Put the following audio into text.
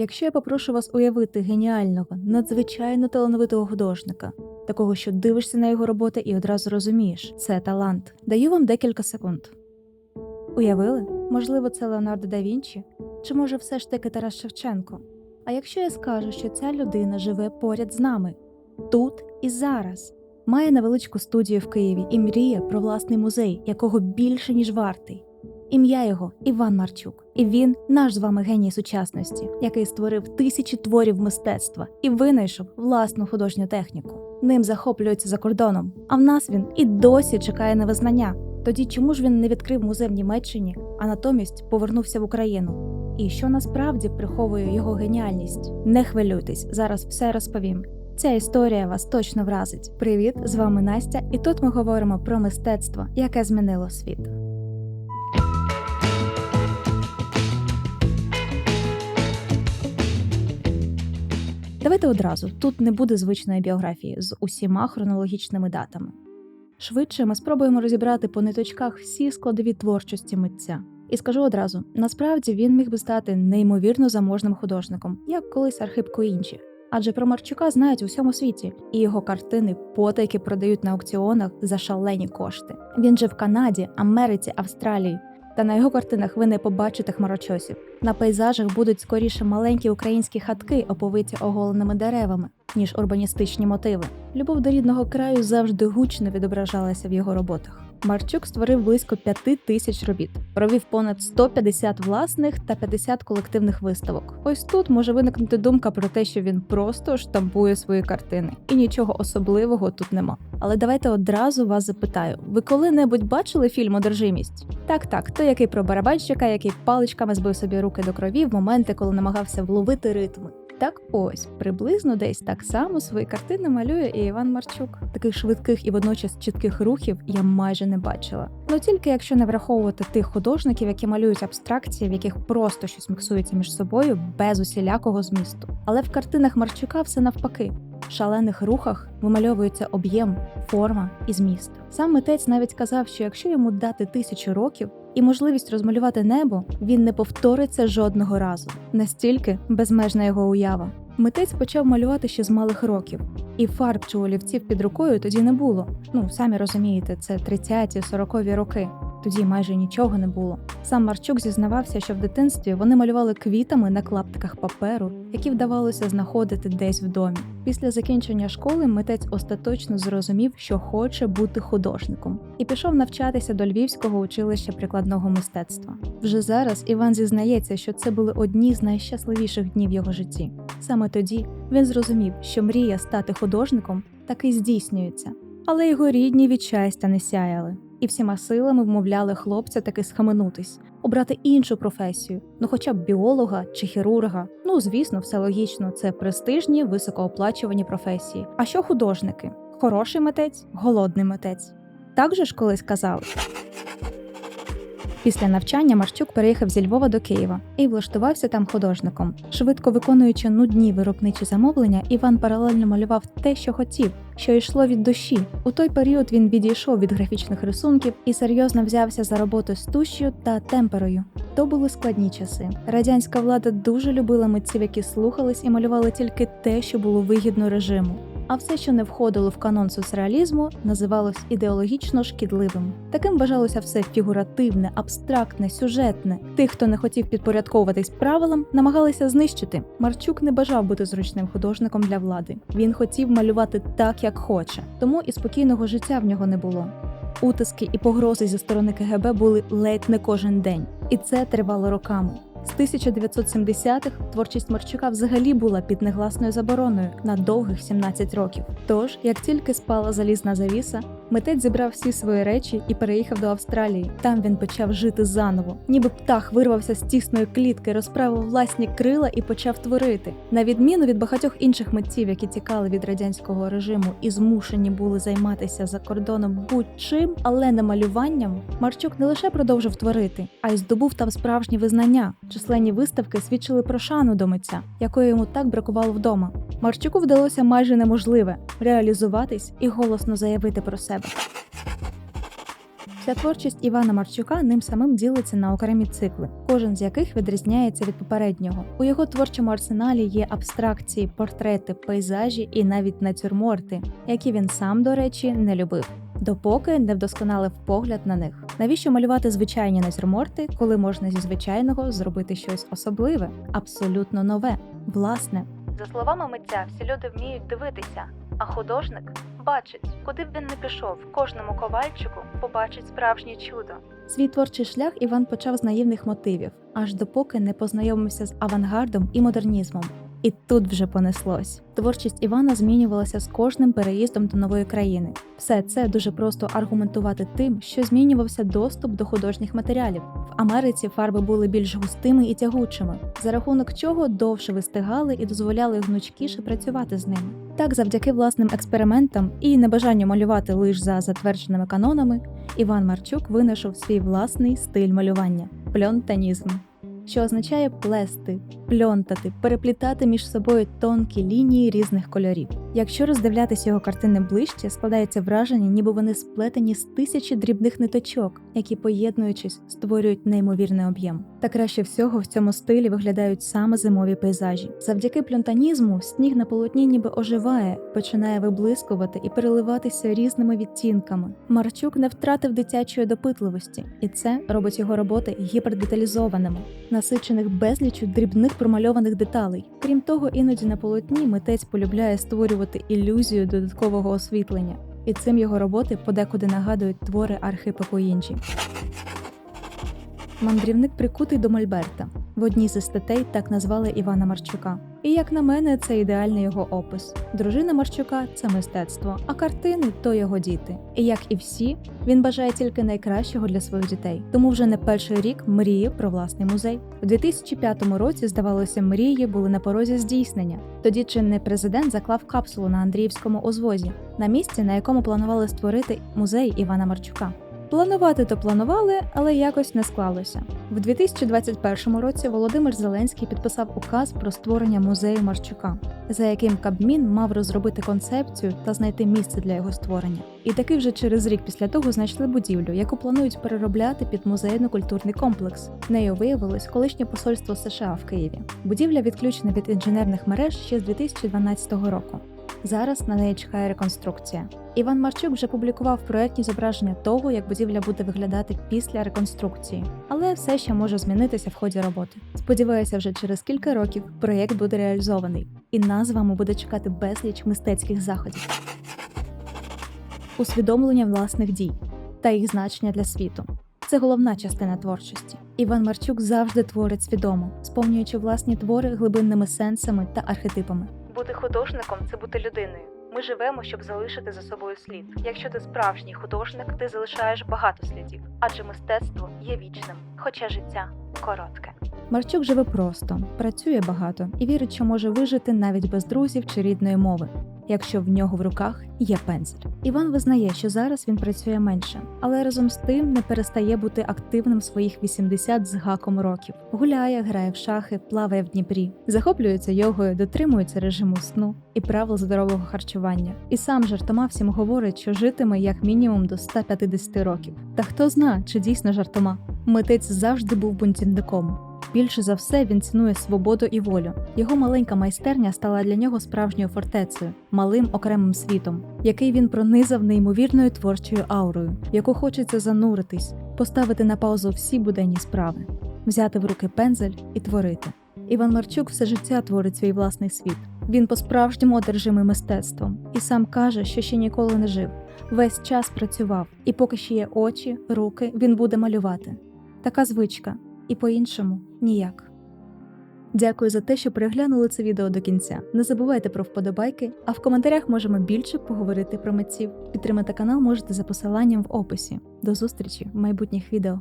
Якщо я попрошу вас уявити геніального, надзвичайно талановитого художника, такого, що дивишся на його роботи і одразу розумієш, це талант. Даю вам декілька секунд. Уявили? Можливо, це Леонардо да Вінчі? Чи може все ж таки Тарас Шевченко? А якщо я скажу, що ця людина живе поряд з нами, тут і зараз, має невеличку студію в Києві і мріє про власний музей, якого більше ніж вартий. Ім'я його Іван Марчук, і він наш з вами геній сучасності, який створив тисячі творів мистецтва і винайшов власну художню техніку. Ним захоплюються за кордоном, а в нас він і досі чекає на визнання. Тоді чому ж він не відкрив музей в Німеччині, а натомість повернувся в Україну? І що насправді приховує його геніальність? Не хвилюйтесь, зараз все розповім. Ця історія вас точно вразить. Привіт, з вами Настя, і тут ми говоримо про мистецтво, яке змінило світ. Давайте одразу тут не буде звичної біографії з усіма хронологічними датами. Швидше ми спробуємо розібрати по ниточках всі складові творчості митця. І скажу одразу: насправді він міг би стати неймовірно заможним художником, як колись Архип інші. Адже про Марчука знають у всьому світі, і його картини потайки продають на аукціонах за шалені кошти. Він же в Канаді, Америці, Австралії. Та на його картинах ви не побачите хмарочосів. На пейзажах будуть скоріше маленькі українські хатки, оповиті оголеними деревами, ніж урбаністичні мотиви. Любов до рідного краю завжди гучно відображалася в його роботах. Марчук створив близько п'яти тисяч робіт, провів понад 150 власних та 50 колективних виставок. Ось тут може виникнути думка про те, що він просто штампує свої картини, і нічого особливого тут нема. Але давайте одразу вас запитаю: ви коли-небудь бачили фільм Одержимість? Так, так, той, який про барабанщика, який паличками збив собі руки до крові в моменти, коли намагався вловити ритми. Так ось приблизно десь так само свої картини малює і Іван Марчук. Таких швидких і водночас чітких рухів я майже не бачила. Ну тільки якщо не враховувати тих художників, які малюють абстракції, в яких просто щось міксується між собою без усілякого змісту. Але в картинах Марчука все навпаки. В шалених рухах вимальовується об'єм, форма і зміст. Сам митець навіть казав, що якщо йому дати тисячу років і можливість розмалювати небо, він не повториться жодного разу. Настільки безмежна його уява. Митець почав малювати ще з малих років, і фарб чи олівців під рукою тоді не було. Ну самі розумієте, це 30-40-ві роки. Тоді майже нічого не було. Сам Марчук зізнавався, що в дитинстві вони малювали квітами на клаптиках паперу, які вдавалося знаходити десь в домі. Після закінчення школи митець остаточно зрозумів, що хоче бути художником, і пішов навчатися до Львівського училища прикладного мистецтва. Вже зараз Іван зізнається, що це були одні з найщасливіших днів його житті. Саме тоді він зрозумів, що мрія стати художником таки здійснюється, але його рідні від щастя не сяяли і всіма силами вмовляли хлопця таки схаменутись, обрати іншу професію, ну хоча б біолога чи хірурга. Ну звісно, все логічно, це престижні, високооплачувані професії. А що художники? Хороший митець, голодний митець. Так же ж колись казали. Після навчання Марчук переїхав зі Львова до Києва і влаштувався там художником. Швидко виконуючи нудні виробничі замовлення, Іван паралельно малював те, що хотів, що йшло від душі. У той період він відійшов від графічних рисунків і серйозно взявся за роботу з туш'ю та темперою. То були складні часи. Радянська влада дуже любила митців, які слухались і малювали тільки те, що було вигідно режиму а все, що не входило в канон соцреалізму, називалось ідеологічно шкідливим. Таким вважалося все фігуративне, абстрактне, сюжетне. Тих, хто не хотів підпорядковуватись правилам, намагалися знищити. Марчук не бажав бути зручним художником для влади. Він хотів малювати так, як хоче, тому і спокійного життя в нього не було. Утиски і погрози зі сторони КГБ були ледь не кожен день, і це тривало роками. З 1970-х творчість Марчука взагалі була під негласною забороною на довгих 17 років. Тож, як тільки спала залізна завіса, митець зібрав всі свої речі і переїхав до Австралії. Там він почав жити заново, ніби птах вирвався з тісної клітки, розправив власні крила і почав творити. На відміну від багатьох інших митців, які тікали від радянського режиму і змушені були займатися за кордоном будь-чим, але не малюванням, Марчук не лише продовжив творити, а й здобув там справжні визнання. Численні виставки свідчили про шану до митця, якої йому так бракувало вдома. Марчуку вдалося майже неможливе реалізуватись і голосно заявити про себе. Вся творчість Івана Марчука ним самим ділиться на окремі цикли, кожен з яких відрізняється від попереднього. У його творчому арсеналі є абстракції, портрети, пейзажі і навіть натюрморти, які він сам, до речі, не любив. Допоки не вдосконалив погляд на них. Навіщо малювати звичайні натюрморти, коли можна зі звичайного зробити щось особливе, абсолютно нове, власне. За словами митця, всі люди вміють дивитися, а художник бачить, куди б він не пішов, кожному ковальчику побачить справжнє чудо. Свій творчий шлях Іван почав з наївних мотивів, аж допоки не познайомився з авангардом і модернізмом. І тут вже понеслось. Творчість Івана змінювалася з кожним переїздом до нової країни. Все це дуже просто аргументувати тим, що змінювався доступ до художніх матеріалів. В Америці фарби були більш густими і тягучими, за рахунок чого довше вистигали і дозволяли гнучкіше працювати з ними. Так, завдяки власним експериментам і небажанню малювати лише за затвердженими канонами, Іван Марчук винайшов свій власний стиль малювання пльонтанізм що означає плести, пльонтати, переплітати між собою тонкі лінії різних кольорів. Якщо роздивлятися його картини ближче, складається враження, ніби вони сплетені з тисячі дрібних ниточок, які, поєднуючись, створюють неймовірний об'єм. Та краще всього в цьому стилі виглядають саме зимові пейзажі. Завдяки пльонтанізму сніг на полотні ніби оживає, починає виблискувати і переливатися різними відтінками. Марчук не втратив дитячої допитливості, і це робить його роботи гіпердеталізованими насичених безлічу дрібних промальованих деталей. Крім того, іноді на полотні митець полюбляє створювати ілюзію додаткового освітлення, і цим його роботи подекуди нагадують твори Архипа Коїнджі. Мандрівник прикутий до Мольберта. В одній зі статей так назвали Івана Марчука. І як на мене, це ідеальний його опис. Дружина Марчука це мистецтво, а картини то його діти. І як і всі, він бажає тільки найкращого для своїх дітей. Тому вже не перший рік мріє про власний музей. У 2005 році, здавалося, мрії були на порозі здійснення. Тоді чинний президент заклав капсулу на Андріївському озвозі, на місці, на якому планували створити музей Івана Марчука. Планувати то планували, але якось не склалося. В 2021 році Володимир Зеленський підписав указ про створення музею Марчука, за яким Кабмін мав розробити концепцію та знайти місце для його створення. І таки вже через рік після того знайшли будівлю, яку планують переробляти під музейно-культурний комплекс. Нею виявилось колишнє посольство США в Києві. Будівля відключена від інженерних мереж ще з 2012 року. Зараз на неї чекає реконструкція. Іван Марчук вже публікував проектні зображення того, як будівля буде виглядати після реконструкції, але все ще може змінитися в ході роботи. Сподіваюся, вже через кілька років проєкт буде реалізований, і нас вами буде чекати безліч мистецьких заходів, усвідомлення власних дій та їх значення для світу. Це головна частина творчості. Іван Марчук завжди творить свідомо, сповнюючи власні твори глибинними сенсами та архетипами. Бути художником це бути людиною. Ми живемо, щоб залишити за собою слід. Якщо ти справжній художник, ти залишаєш багато слідів, адже мистецтво є вічним, хоча життя коротке. Марчук живе просто, працює багато і вірить, що може вижити навіть без друзів чи рідної мови якщо в нього в руках є пензель. Іван визнає, що зараз він працює менше, але разом з тим не перестає бути активним своїх 80 з гаком років. Гуляє, грає в шахи, плаває в Дніпрі, захоплюється йогою, дотримується режиму сну і правил здорового харчування. І сам жартома всім говорить, що житиме як мінімум до 150 років. Та хто зна, чи дійсно жартома? Митець завжди був бунтівником. Більше за все він цінує свободу і волю. Його маленька майстерня стала для нього справжньою фортецею, малим окремим світом, який він пронизав неймовірною творчою аурою, яку хочеться зануритись, поставити на паузу всі буденні справи, взяти в руки пензель і творити. Іван Марчук все життя творить свій власний світ. Він по-справжньому одержимий мистецтвом і сам каже, що ще ніколи не жив. Весь час працював, і поки ще є очі, руки, він буде малювати. Така звичка і по-іншому ніяк. Дякую за те, що переглянули це відео до кінця. Не забувайте про вподобайки, а в коментарях можемо більше поговорити про митців. Підтримати канал можете за посиланням в описі. До зустрічі в майбутніх відео.